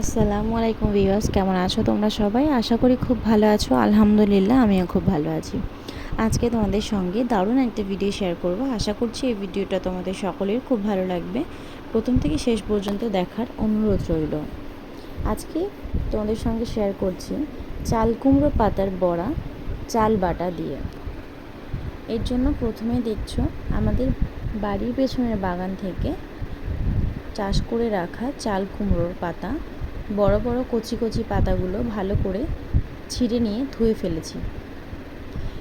আসসালামু আলাইকুম ভিউয়ার্স, কেমন আছো তোমরা সবাই? আশা করি খুব ভালো আছো। আলহামদুলিল্লাহ, আমিও খুব ভালো আছি। আজকে তোমাদের সঙ্গে দারুণ একটা ভিডিও শেয়ার করব। আশা করছি এই ভিডিওটা তোমাদের সকলের খুব ভালো লাগবে। প্রথম থেকে শেষ পর্যন্ত দেখার অনুরোধ রইল। আজকে তোমাদের সঙ্গে শেয়ার করছি চাল কুমড়ো পাতার বড়া, চাল বাটা দিয়ে। এর জন্য প্রথমে দেখছ, আমাদের বাড়ির পেছনের বাগান থেকে চাষ করে রাখা চাল কুমড়োর পাতা। বড় বড় কচি কচি পাতাগুলো ভালো করে ছিঁড়ে নিয়ে ধুয়ে ফেলেছি।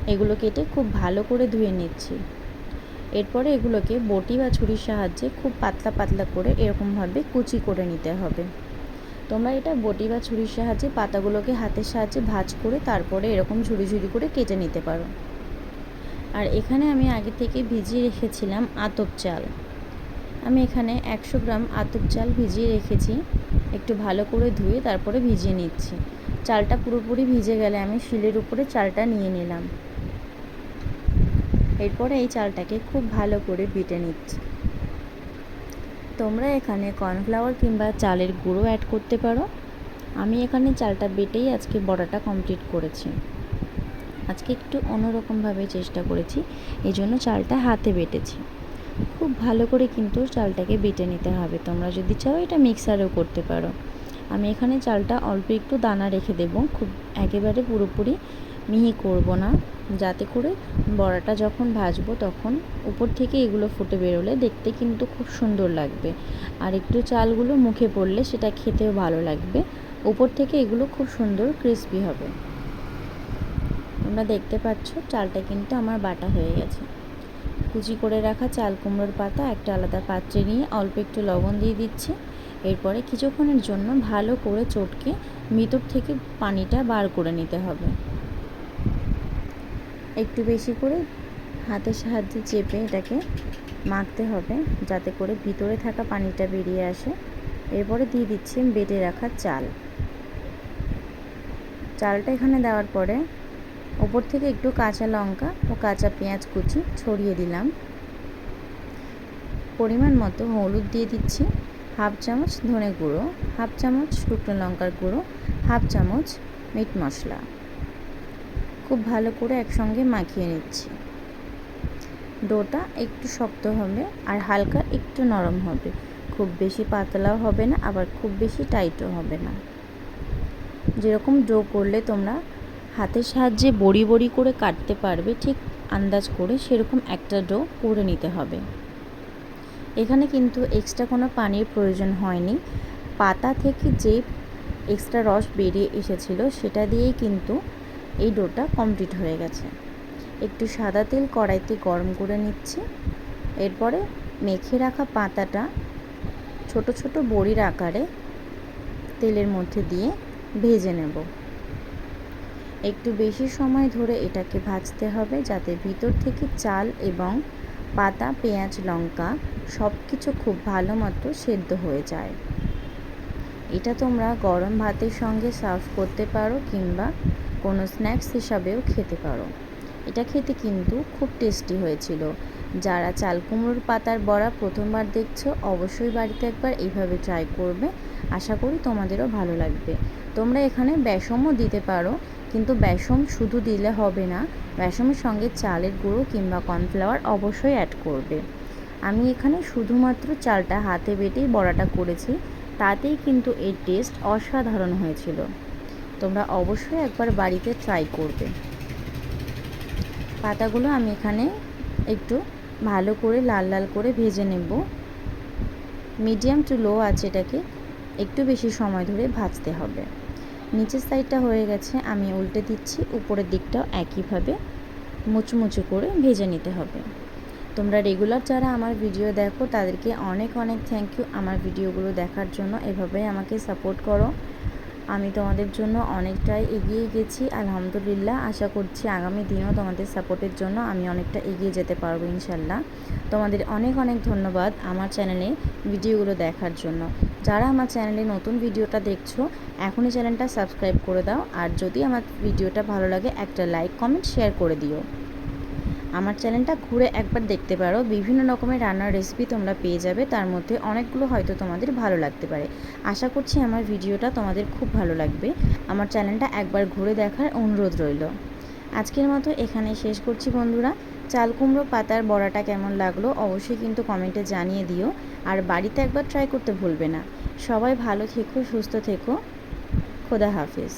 এগুলো কেটে খুব ভালো করে ধুয়ে নিচ্ছি। এরপরে এগুলোকে বটি বা ছুরির সাহায্যে খুব পাতলা পাতলা করে এরকমভাবে কুচি করে নিতে হবে। তোমরা এটা বটি বা ছুরির সাহায্যে পাতাগুলোকে হাতের সাহায্যে ভাজ করে তারপরে এরকম ঝুড়ি ঝুড়ি করে কেটে নিতে পারো। আর এখানে আমি আগে থেকে ভিজিয়ে রেখেছিলাম আতপ চাল। আমি এখানে একশো গ্রাম আতপ চাল ভিজিয়ে রেখেছি। একটু ভালো করে ধুয়ে তারপরে ভিজিয়ে নিচ্ছি। চালটা পুরোপুরি ভিজে গেলে আমি শিলের উপরে চালটা নিয়ে নিলাম। এরপরে এই চালটাকে খুব ভালো করে বেটে নিচ্ছি। তোমরা এখানে কর্নফ্লাওয়ার কিংবা চালের গুঁড়ো অ্যাড করতে পারো। আমি এখানে চালটা বেটেই আজকে বড়াটা কমপ্লিট করেছি। আজকে একটু অন্যরকমভাবে চেষ্টা করেছি এই জন্য চালটা হাতে বেটেছি। খুব ভালো করে কিন্তু চালটাকে বেটে নিতে হবে। তোমরা যদি চাও এটা মিক্সারেও করতে পারো। আমি এখানে চালটা অল্প একটু দানা রেখে দেবো। খুব একেবারে পুরোপুরি মিহি করব না। যাতে করে বড়াটা যখন ভাজবো তখন উপর থেকে এগুলো ফুটে বেরোলে দেখতে কিন্তু খুব সুন্দর লাগবে। আর একটু চালগুলো মুখে পড়লে সেটা খেতেও ভালো লাগবে। উপর থেকে এগুলো খুব সুন্দর ক্রিস্পি হবে। তোমরা দেখতে পাচ্ছ, চালটা কিন্তু আমার বাটা হয়ে গেছে। কুচি করে রাখা চাল কুমড়োর পাতা, একটা আলাদা পাত্রে নিয়ে অল্প একটু লবণ দিয়ে দিচ্ছি। এরপরে কিছুক্ষণের জন্য ভালো করে চটকে ভিতর থেকে পানিটা বার করে নিতে হবে। একটু বেশি করে হাতের সাহায্যে চেপে এটাকে মাখতে হবে, যাতে করে ভিতরে থাকা পানিটা বেরিয়ে আসে। এরপরে দিয়ে দিচ্ছি বেটে রাখা চাল। চালটা এখানে দেওয়ার পরে ওপর থেকে একটু কাঁচা লঙ্কা ও কাঁচা পেঁয়াজ কুচি ছড়িয়ে দিলাম। পরিমাণ মতো হলুদ দিয়ে দিচ্ছি, হাফ চামচ ধনে গুঁড়ো, হাফ চামচ শুকনো লঙ্কার গুঁড়ো, হাফ চামচ মিট মশলা। খুব ভালো করে একসঙ্গে মাখিয়ে নিচ্ছি। ডোটা একটু শক্ত হবে আর হালকা একটু নরম হবে। খুব বেশি পাতলাও হবে না, আবার খুব বেশি টাইটও হবে না। যেরকম ডো করলে তোমরা হাতের সাহায্যে বড়ি বড়ি করে কাটতে পারবে, ঠিক আন্দাজ করে সেরকম একটা ডো করে নিতে হবে। এখানে কিন্তু এক্সট্রা কোনো পানির প্রয়োজন হয়নি। পাতা থেকে যে এক্সট্রা রস বেরিয়ে এসেছিল, সেটা দিয়েই কিন্তু এই ডোটা কমপ্লিট হয়ে গেছে। একটু সাদা তেল কড়াইতে গরম করে নিচ্ছি। এরপরে মেখে রাখা পাতাটা ছোট ছোট বড়ির আকারে তেলের মধ্যে দিয়ে ভেজে নেব। একটু বেশি সময় ধরে এটাকে ভাজতে হবে যাতে ভিতর থেকে চাল এবং পাতা, পেঁয়াজ, লঙ্কা সব কিছু খুব ভালো মতো সেদ্ধ হয়ে যায়। এটা তোমরা গরম ভাতের সঙ্গে সার্ভ করতে পারো কিংবা কোনো স্ন্যাক্স হিসাবেও খেতে পারো। এটা খেতে কিন্তু খুব টেস্টি হয়েছিল। যারা চাল কুমড়োর পাতার বড়া প্রথমবার দেখছ, অবশ্যই বাড়িতে একবার এইভাবে ট্রাই করবে। আশা করি তোমাদেরও ভালো লাগবে। তোমরা এখানে বেসমও দিতে পারো, কিন্তু বেসম শুধু দিলে হবে না, বেসমের সঙ্গে চালের গুঁড়ো কিংবা কর্নফ্লাওয়ার অবশ্যই অ্যাড করবে। আমি এখানে শুধুমাত্র চালটা হাতে বেটেই বড়াটা করেছি, তাতেই কিন্তু এর টেস্ট অসাধারণ হয়েছিল। তোমরা অবশ্যই একবার বাড়িতে ট্রাই করবে। পাতাগুলো আমি এখানে একটু ভালো করে লাল লাল করে ভেজে নেব। মিডিয়াম টু লো আছে এটাকে। একটু বেশি সময় ধরে ভাজতে হবে। নিচের সাইডটা হয়ে গেছে, আমি উল্টে দিচ্ছি, উপরের দিকটাও একইভাবে মুচমুচু করে ভেজে নিতে হবে। তোমরা রেগুলার যারা আমার ভিডিও দেখো, তাদেরকে অনেক অনেক থ্যাংক ইউ আমার ভিডিওগুলো দেখার জন্য। এভাবেই আমাকে সাপোর্ট করো। আমি তোমাদের জন্য অনেকটাই এগিয়ে গেছি, আলহামদুলিল্লাহ। আশা করছি আগামী দিনেও তোমাদের সাপোর্টের জন্য আমি অনেকটা এগিয়ে যেতে পারব, ইনশাল্লাহ। তোমাদের অনেক অনেক ধন্যবাদ আমার চ্যানেলে ভিডিওগুলো দেখার জন্য। যারা আমার চ্যানেলে নতুন ভিডিওটা দেখছ, এখনই চ্যানেলটা সাবস্ক্রাইব করে দাও। আর যদি আমার ভিডিওটা ভালো লাগে, একটা লাইক, কমেন্ট, শেয়ার করে দিও। আমার চ্যানেলটা ঘুরে একবার দেখতে পারো। বিভিন্ন রকমের রান্নার রেসিপি তোমরা পেয়ে যাবে। তার মধ্যে অনেকগুলো হয়তো তোমাদের ভালো লাগতে পারে। আশা করছি আমার ভিডিওটা তোমাদের খুব ভালো লাগবে। আমার চ্যানেলটা একবার ঘুরে দেখার অনুরোধ রইল। আজকের মতো এখানে শেষ করছি বন্ধুরা। চাল কুমড়ো পাতার বড়াটা কেমন লাগল অবশ্যই কিন্তু কমেন্টে জানিয়ে দিও। আর বাড়িতে একবার ট্রাই করতে ভুলবে না। সবাই ভালো থেকো, সুস্থ থেকো। খোদা হাফিজ।